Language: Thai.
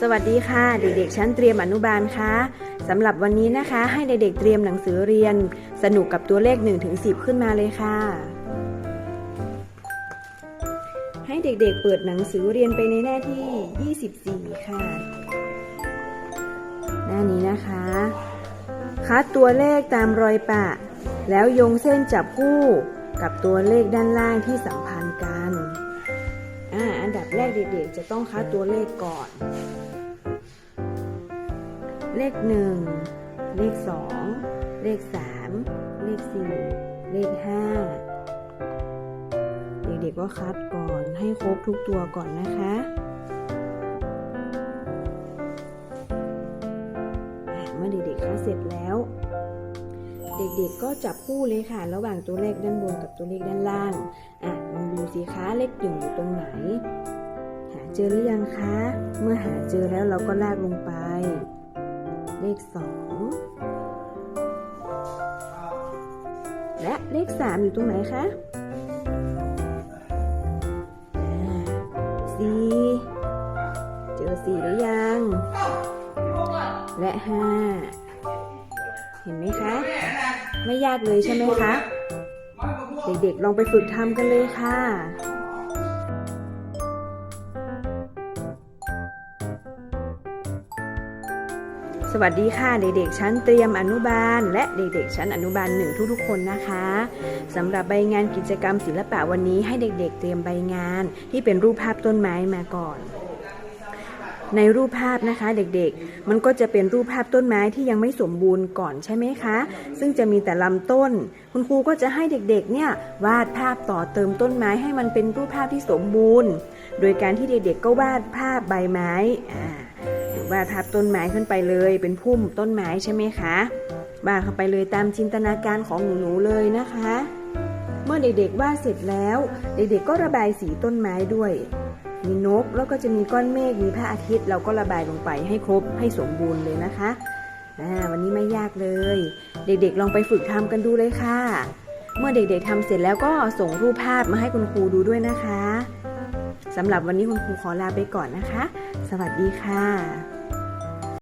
สวัสดีค่ะ เด็กๆ ชั้นเตรียมอนุบาลคะสำหรับวันนี้นะคะ ให้เด็กๆเตรียมหนังสือเรียน สนุกกับตัวเลข1ถึง10ขึ้นมาเลยค่ะ ให้เด็กๆเปิดหนังสือเรียนไปในหน้าที่ 24 ค่ะ หน้านี้นะคะ คัดตัวเลขตามรอยปะ แล้วโยงเส้นจับคู่กับตัวเลขด้านล่างที่สัมพันธ์กันอ่าอันดับแรกเด็กๆจะต้องคัดตัวเลขก่อน เลขหนึ่งเลขสองเลขสามเลขสี่เลขห้าเด็กๆก็คัดก่อนให้ครบทุกตัวก่อนนะคะเมื่อเด็กๆคัดเสร็จแล้ว เด็กๆก็จับคู่เลยค่ะ ระหว่างตัวเลขด้านบนกับตัวเลขด้านล่างอะลองดูสิคะเลขหนึ่งอยู่ตรงไหน หาเจอหรือยังคะ เมื่อหาเจอแล้วเราก็ลากลงไป เลขสองและเลขสามอยู่ตรงไหนคะสี่เจอสี่หรือยัง และห้าเห็นไหมคะ ไม่ยากเลยใช่ไหมคะ เด็กๆลองไปฝึกทำกันเลยค่ะ สวัสดีค่ะเด็กๆชั้นเตรียมอนุบาล และเด็กๆชั้นอนุบาลหนึ่งทุกๆคนนะคะสำหรับใบงานกิจกรรมศิลปะวันนี้ให้เด็กๆ เตรียมใบงานที่เป็นรูปภาพต้นไม้มาก่อน ในรูปภาพนะคะเด็กๆ มันก็จะเป็นรูปภาพต้นไม้ที่ยังไม่สมบูรณ์ก่อนใช่ไหมคะ ซึ่งจะมีแต่ลำต้น คุณครูก็จะให้เด็กๆ เนี่ยวาดภาพต่อเติมต้นไม้ให้มันเป็นรูปภาพที่สมบูรณ์ โดยการที่เด็กๆ ก็วาดภาพใบไม้อ่า วาดภาพต้นไม้ขึ้นไปเลย เป็นพุ่มต้นไม้ใช่ไหมคะวาดเข้าไปเลยตามจินตนาการของหนูๆเลยนะคะ เมื่อเด็กๆวาดเสร็จแล้ว เด็กๆก็ระบายสีต้นไม้ด้วย มีนกแล้วก็จะมีก้อนเมฆมีพระอาทิตย์เราก็ระบายลงไปให้ครบให้สมบูรณ์เลยนะคะวันนี้ไม่ยากเลย เด็กๆลองไปฝึกทำกันดูเลยค่ะ เมื่อเด็กๆทำเสร็จแล้วก็ส่งรูปภาพมาให้คุณครูดูด้วยนะคะสำหรับวันนี้คุณครูขอลาไปก่อนนะคะ สวัสดีค่ะ